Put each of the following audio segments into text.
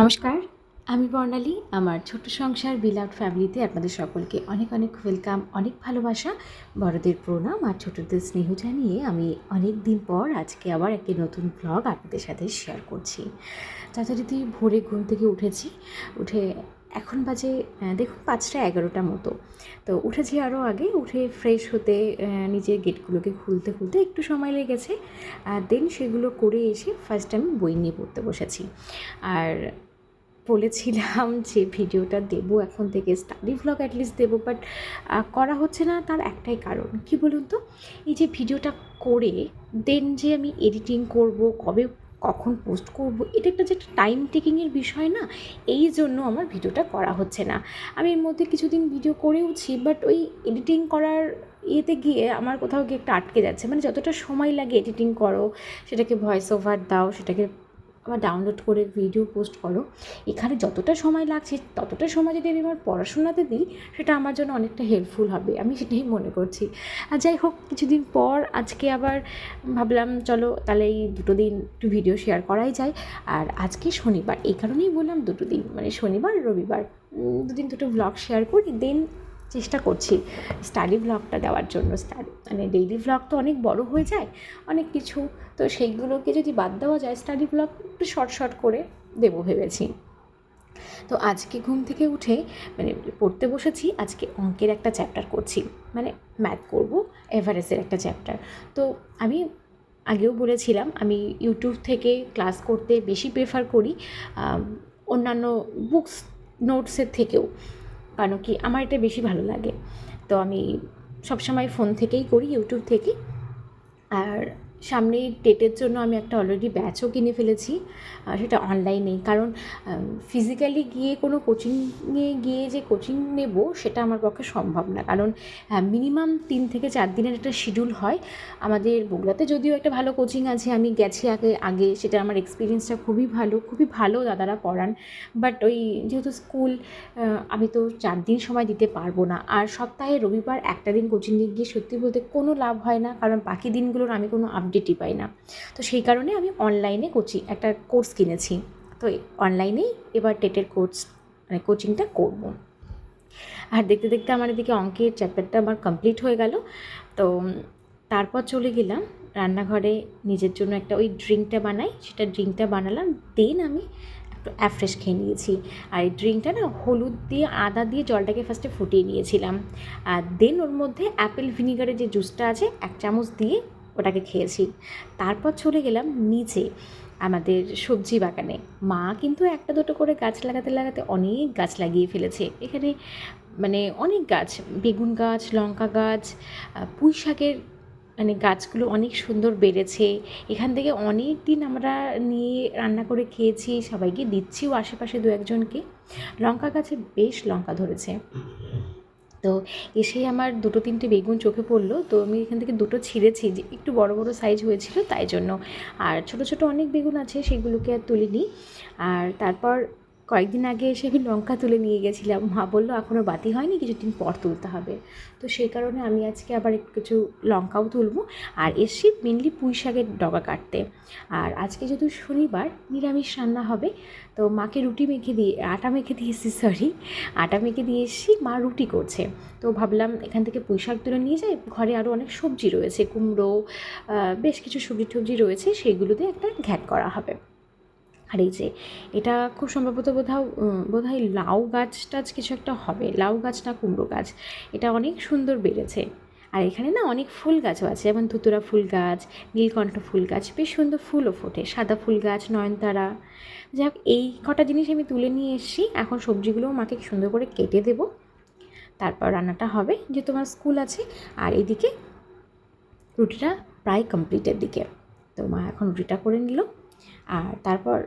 নমস্কার, আমি বর্ণালী। আমার ছোট্ট সংসার বিলাউড ফ্যামিলিতে আপনাদের সকলকে অনেক অনেক ওয়েলকাম, অনেক ভালোবাসা, বড়দের প্রণাম আর ছোটদের স্নেহ জানিয়ে আমি অনেক দিন পর আজকে আবার একটি নতুন ব্লগ আপনাদের সাথে শেয়ার করছি। যথারীতি ভোরে ঘুম থেকে উঠেছি, উঠে এখন বাজে দেখুন পাঁচটা এগারোটা মতো। তো উঠেছি আরও আগে, উঠে ফ্রেশ হতে নিজের গেটগুলোকে খুলতে খুলতে একটু সময় লেগেছে। আর দেন সেগুলো করে এসে ফার্স্ট আমি বই নিয়ে পড়তে বসেছি। আর বলেছিলাম যে ভিডিওটা দেবো এখন থেকে স্টাডি ভ্লগ অ্যাটলিস্ট দেবো বাট করা হচ্ছে না তার একটাই কারণ। কি বলুন তো? এই যে ভিডিওটা করে দেন যে আমি এডিটিং করব, কবে, কখন পোস্ট করব, এটা একটা যে একটা টাইম টেকিংয়ের বিষয় না, এই জন্য আমার ভিডিওটা করা হচ্ছে না। আমি এর মধ্যে কিছুদিন ভিডিও করেওছি বাট ওই এডিটিং করার ইয়েতে গিয়ে আমার কোথাও গিয়ে একটা আটকে যাচ্ছে। মানে যতটা সময় লাগে এডিটিং করো, সেটাকে ভয়েস ওভার দাও, সেটাকে আবার ডাউনলোড করে ভিডিও পোস্ট করো। এখানে যতটা সময় লাগছে, ততটা সময় যদি আমি আমার পড়াশোনাতে দিই, সেটা আমার জন্য অনেকটা হেল্পফুল হবে, আমি সেটাই মনে করছি। আর যাই হোক, কিছুদিন পর আজকে আবার ভাবলাম, চলো তাহলে এই দুটো দিন একটু ভিডিও শেয়ার করাই যায়। আর আজকে শনিবার, এই কারণেই বললাম দুটো দিন মানে শনিবার রবিবার দুদিন দুটো ব্লগ শেয়ার করি দেন চেষ্টা করছি স্টাডি ব্লগটা দেওয়ার জন্য। স্টাডি মানে ডেইলি ব্লগ তো অনেক বড় হয়ে যায়, অনেক কিছু। তো সেইগুলোকে যদি বাদ দেওয়া যায় স্টাডি ব্লগ একটু শর্ট শর্ট করে দেবো ভেবেছি। তো আজকে ঘুম থেকে উঠে মানে পড়তে বসেছি, আজকে অঙ্কের একটা চ্যাপ্টার করছি। মানে ম্যাথ করব এভারেস্টের একটা চ্যাপ্টার তো আমি আগেও বলেছিলাম, আমি ইউটিউব থেকে ক্লাস করতে বেশি প্রেফার করি অন্যান্য বুকস নোটসের থেকেও। কারণ কি আমার এটা বেশি ভালো লাগে। তো আমি সবসময় ফোন থেকেই করি, ইউটিউব থেকে। আর সামনেই টেটের জন্য আমি একটা অলরেডি ব্যাচও কিনে ফেলেছি। সেটা অনলাইনেই কারণ ফিজিক্যালি গিয়ে কোনো কোচিংয়ে গিয়ে যে কোচিং নেব, সেটা আমার পক্ষে সম্ভব না। কারণ মিনিমাম তিন থেকে চার দিনের একটা শিডিউল হয়। আমাদের বগুড়াতে যদিও একটা ভালো কোচিং আছে, আমি গেছি আগে আগে সেটা আমার এক্সপিরিয়েন্সটা খুবই ভালো খুবই ভালো দাদারা পড়ান। বাট ওই যেহেতু স্কুল আমি তো চার দিন সময় দিতে পারব না। আর সপ্তাহে রবিবার একটা দিন কোচিংয়ে গিয়ে সত্যি বলতে কোনো লাভ হয় না। কারণ বাকি দিনগুলোর আমি কোনো আপডেটই পাই না। তো সেই কারণে আমি অনলাইনে কোচিং একটা কোর্স কিনেছি। তো অনলাইনেই এবার টেটের কোর্স মানে কোচিংটা করব। আর দেখতে দেখতে আমার এদিকে অঙ্কের চ্যাপ্টারটা আমার কমপ্লিট হয়ে গেল। তো তারপর চলে গেলাম রান্নাঘরে নিজের জন্য একটা ওই ড্রিঙ্কটা বানাই। সেটা ড্রিঙ্কটা বানালাম দেন আমি একটু অ্যাফ্রেশ খেয়ে নিয়েছি। আর এই ড্রিঙ্কটা না হলুদ দিয়ে, আদা দিয়ে জলটাকে ফার্স্টে ফুটিয়ে নিয়েছিলাম। আর দেন ওর মধ্যে অ্যাপেল ভিনিগারের যে জুসটা আছে, এক চামচ দিয়ে ওটাকে খেয়েছি। তারপর চলে গেলাম নিচে আমাদের সবজি বাগানে। মা কিন্তু একটা দুটো করে গাছ লাগাতে লাগাতে অনেক গাছ লাগিয়ে ফেলেছে। এখানে মানে অনেক গাছ, বেগুন গাছ, লঙ্কা গাছ পুঁই শাকের মানে গাছগুলো অনেক সুন্দর বেড়েছে। এখান থেকে অনেক দিন আমরা নিয়ে রান্না করে খেয়েছি, সবাইকে দিচ্ছিও আশেপাশে দু একজনকে। লঙ্কা গাছে বেশ লঙ্কা ধরেছে। তো এসেই আমার দুটো তিনটে বেগুন চোখে পড়ল। তো আমি এখান থেকে দুটো ছিঁড়েছি যে একটু বড় বড় সাইজ হয়েছিল, তাই জন্য। আর ছোট ছোট অনেক বেগুন আছে, সেগুলোকে আর তুলিনি। আর তারপর কয়েকদিন আগে এসে আমি লঙ্কা তুলে নিয়ে গেছিলাম। মা বলল এখনও বাতি হয়নি, কিছুদিন পর তুলতে হবে। তো সেই কারণে আমি আজকে আবার একটু কিছু লঙ্কাও তুলবো। আর এসছি মেনলি পুঁই শাকের ডগা কাটতে। আর আজকে যেহেতু শনিবার, নিরামিষ রান্না হবে, তো মাকে রুটি মেখে দিয়ে, আটা মেখে দিয়ে দিয়েছি সরি আটা মেখে দিয়ে এসেছি, মা রুটি করছে। তো ভাবলাম এখান থেকে পুঁই শাক তুলে নিয়ে যাই। ঘরে আরও অনেক সবজি রয়েছে, কুমড়ো বেশ কিছু সবজি টবজি রয়েছে সেইগুলোতে একটা ঘ্যাট করা হবে। আর এই যে, এটা খুব সম্ভবত বোধহয় বোধহয় লাউ গাছ টাছ কিছু একটা হবে, লাউ গাছ না কুমড়ো গাছ, এটা অনেক সুন্দর বেড়েছে। আর এখানে না অনেক ফুল গাছও আছে, যেমন ধুতুরা ফুল গাছ, নীলকণ্ঠ ফুল গাছ, বেশ সুন্দর ফুলও ফোটে, সাদা ফুল গাছ, নয়নতারা। যাক, এই কটা জিনিস আমি তুলে নিয়ে এসেছি, এখন সবজিগুলোও মাকে সুন্দর করে কেটে দেবো। তারপর রান্নাটা হবে যে তোমার স্কুল আছে, আর এদিকে রুটিটা প্রায় কমপ্লিটের দিকে। তো মা এখন রুটিটা করে নিল, আর তারপর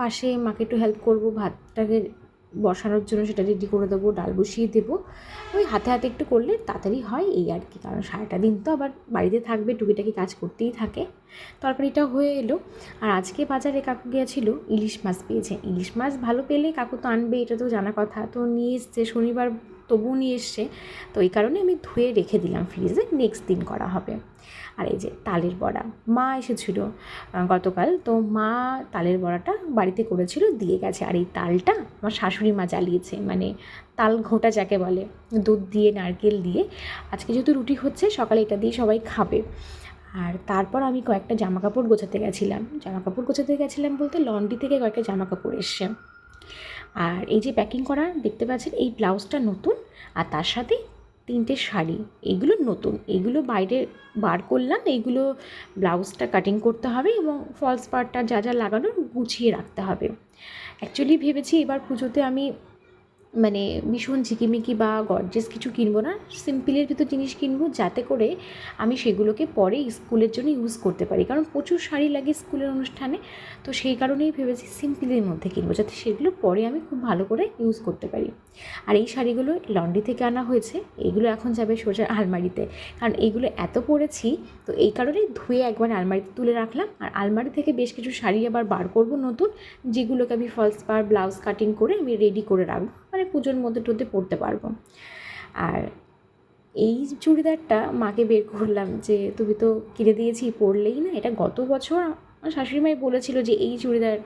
পাশে মাকে একটু হেল্প করব, ভাতটাকে বসানোর জন্য সেটা রেডি করে দেবো, ডাল বসিয়ে দেবো। ওই হাতে হাতে একটু করলে তাড়াতাড়ি হয় এই আর কি, কারণ সারাটা দিন তো আবার বাড়িতে থাকবে, টুকিটাকি কাজ করতেই থাকে। তরকারিটা হয়ে এলো। আর আজকে বাজারে কাকু গিয়েছিল, ইলিশ মাছ পেয়েছে। ইলিশ মাছ ভালো পেলে কাকু তো আনবে, এটা তো জানা কথা। তো নিয়ে এসছে, শনিবার তবুও নিয়ে এসছে। তো এই কারণে আমি ধুয়ে রেখে দিলাম ফ্রিজে নেক্সট দিন করা হবে। আর এই যে তালের বড়া, মা এসেছিল গতকাল। তো মা তালের বড়াটা বাড়িতে করেছিল, দিয়ে গেছে। আর এই তালটা আমার শাশুড়ি মা জ্বালিয়েছে মানে তাল ঘোটা যাকে বলে, দুধ দিয়ে, নারকেল দিয়ে। আজকে যেহেতু রুটি হচ্ছে, সকালে এটা দিয়ে সবাই খাবে। আর তারপর আমি কয়েকটা জামা কাপড় গোছাতে গেছিলাম। জামা কাপড় গোছাতে গেছিলাম বলতে, লন্ড্রি থেকে কয়েকটা জামা কাপড় এসছে। আর এই যে প্যাকিং করা, দেখতে পাচ্ছেন এই ব্লাউজটা নতুন আর তার সাথে তিনটে শাড়ি। এগুলো নতুন, এগুলো বাইরে বার করলাম, এইগুলো ব্লাউজটা কাটিং করতে হবে এবং ফলস পার্টটা যা যা লাগানো গুছিয়ে রাখতে হবে। অ্যাকচুয়ালি ভেবেছি এবার পুজোতে আমি মানে ভীষণ ঝিকিমিকি বা গর্জেস কিছু কিনবো না সিম্পলের ভিতর জিনিস কিনবো যাতে করে আমি সেগুলোকে পরে স্কুলের জন্য ইউজ করতে পারি। কারণ প্রচুর শাড়ি লাগে স্কুলের অনুষ্ঠানে, তো সেই কারণেই ভেবেছি সিম্পলের মধ্যে কিনবো যাতে সেগুলো পরে আমি খুব ভালো করে ইউজ করতে পারি। আর এই শাড়িগুলো লন্ড্রি থেকে আনা হয়েছে, এগুলো এখন যাবে সোজা আলমারিতে। কারণ এইগুলো এত পরেছি, তো এই কারণে ধুয়ে একবার আলমারিতে তুলে রাখলাম। আর আলমারি থেকে বেশ কিছু শাড়ি আবার বার করব নতুন, যেগুলোকে আমি ফলস পার ব্লাউজ কাটিং করে আমি রেডি করে রাখব। মানে পুজোর মধ্যে টধ্যে পরতে পারব। আর এই চুড়িদারটা মাকে বের করলাম যে, তুমি তো কিনে দিয়েছি, পরলেই না। এটা গত বছর আমার শাশুড়ি মাই বলেছিল যে, এই চুড়িদার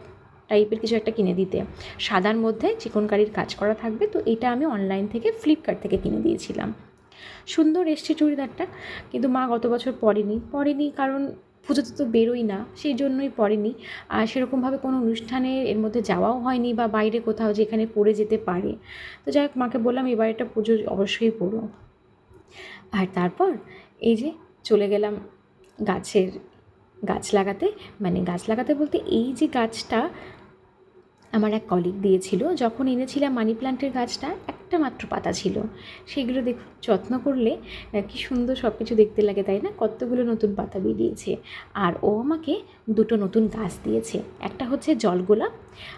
টাইপের কিছু একটা কিনে দিতে। সাদার মধ্যে চিকনকারির কাজ করা থাকবে। তো এটা আমি অনলাইন থেকে ফ্লিপকার্ট থেকে কিনে দিয়েছিলাম। সুন্দর এসছে চুড়িদারটা, কিন্তু মা গত বছর পরেনি। পরেনি কারণ পুজোতে তো বেরোই না, সেই জন্যই পড়েনি। আর সেরকমভাবে কোনো অনুষ্ঠানে এর মধ্যে যাওয়াও হয়নি বা বাইরে কোথাও যেখানে পড়ে যেতে পারে। তো যাই হোক, মাকে বললাম এবার একটা পুজো অবশ্যই পড়ো। আর তারপর এই যে চলে গেলাম গাছের, গাছ লাগাতে। মানে গাছ লাগাতে বলতে এই যে গাছটা আমার এক কলিগ দিয়েছিল, যখন এনেছিলাম মানি প্ল্যান্টের গাছটা, একটা মাত্র পাতা ছিল। সেগুলো দেখ যত্ন করলে কি সুন্দর সব কিছু দেখতে লাগে, তাই না? কতগুলো নতুন পাতা বেরিয়েছে। আর ও আমাকে দুটো নতুন গাছ দিয়েছে। একটা হচ্ছে জলগোলাপ,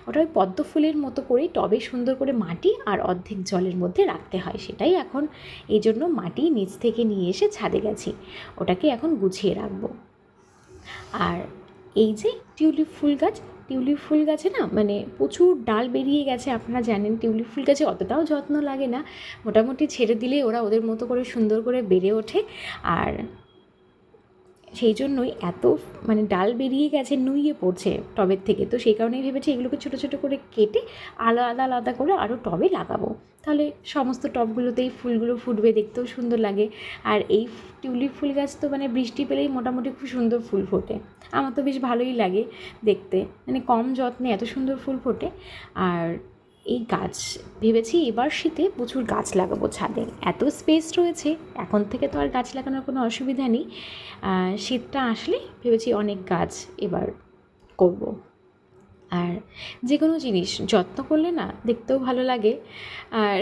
ওটা ওই পদ্ম ফুলের মতো করে টবে সুন্দর করে মাটি আর অর্ধেক জলের মধ্যে রাখতে হয়। সেটাই এখন এই জন্য মাটি নিচ থেকে নিয়ে এসে ছাদে গেছি। ওটাকে এখন গুছিয়ে রাখব। আর এই যে টিউলিপ ফুল গাছ টিউলিপ ফুল গাছে না মানে প্রচুর ডাল বেরিয়ে গেছে, আপনারা জানেন টিউলিপ ফুল গাছে অতটাও যত্ন লাগে না। মোটামুটি ছেড়ে দিলে ওরা ওদের মতো করে সুন্দর করে বেড়ে ওঠে। আর সেই জন্যই এত মানে ডাল বেরিয়ে গেছে, নুইয়ে পড়ছে টবের থেকে। তো সেই কারণেই ভেবেছি এগুলোকে ছোটো ছোটো করে কেটে আলাদা আলাদা করে আরও টবে লাগাবো। তাহলে সমস্ত টবগুলোতেই ফুলগুলো ফুটবে, দেখতেও সুন্দর লাগে। আর এই টিউলিপ ফুল গাছ তো মানে বৃষ্টি পেলেই মোটামুটি খুব সুন্দর ফুল ফোটে। আমার তো বেশ ভালোই লাগে দেখতে। মানে কম যত্নে এত সুন্দর ফুল ফোটে। আর এই গাছ। ভেবেছি এবার শীতে প্রচুর গাছ লাগাবো ছাদে। এত স্পেস রয়েছে, এখন থেকে তো আর গাছ লাগানোর কোনো অসুবিধা নেই। শীতটা আসলে ভেবেছি অনেক গাছ এবার করব। আর যে কোনো জিনিস, যত্ন করলে না দেখতেও ভালো লাগে। আর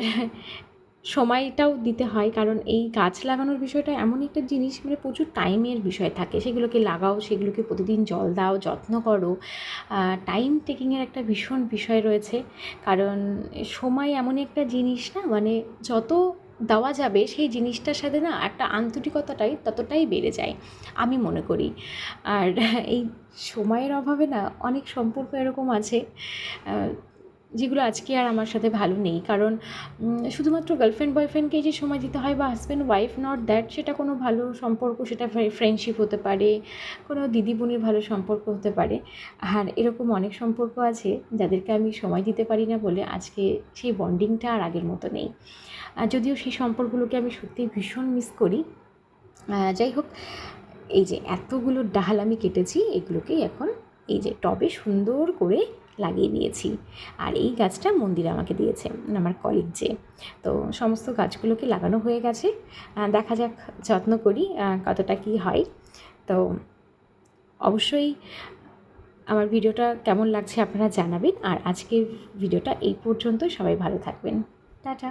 সময়টাও দিতে হয়, কারণ এই গাছ লাগানোর বিষয়টা এমন একটা জিনিস মানে প্রচুর টাইমের বিষয় থাকে। সেগুলোকে লাগাও, সেগুলোকে প্রতিদিন জল দাও, যত্ন করো। টাইম টেকিংয়ের একটা ভীষণ বিষয় রয়েছে। কারণ সময় এমন একটা জিনিস না মানে যত দেওয়া যাবে, সেই জিনিসটার সাথে না একটা আন্তরিকতাটাই ততটাই বেড়ে যায়, আমি মনে করি। আর এই সময়ের অভাবে না অনেক সম্পর্ক এরকম আছে। যেগুলো আজকে আর আমার সাথে ভালো নেই। কারণ শুধুমাত্র গার্লফ্রেন্ড বয়ফ্রেন্ডকেই যে সময় দিতে হয় বা হাজব্যান্ড ওয়াইফ নট দ্যাট সেটা কোনো ভালো সম্পর্ক, সেটা ফ্রেন্ডশিপ হতে পারে, কোনো দিদি বোনের ভালো সম্পর্ক হতে পারে। আর এরকম অনেক সম্পর্ক আছে যাদেরকে আমি সময় দিতে পারি না বলে আজকে সেই বন্ডিংটা আর আগের মতো নেই। আর যদিও সেই সম্পর্কগুলোকে আমি সত্যিই ভীষণ মিস করি। যাই হোক, এই যে এতগুলো ডাল আমি কেটেছি, এগুলোকেই এখন এই যে টবে সুন্দর করে লাগিয়ে দিয়েছি। আর এই গাছটা মন্দির আমাকে দিয়েছে, আমার কলিগ যে। তো সমস্ত গাছগুলোকে লাগানো হয়ে গেছে। দেখা যাক, যত্ন করি কতটা কি হয়। তো অবশ্যই আমার ভিডিওটা কেমন লাগছে আপনারা জানাবেন। আর আজকের ভিডিওটা এই পর্যন্ত সবাই ভালো থাকবেন। টাটা।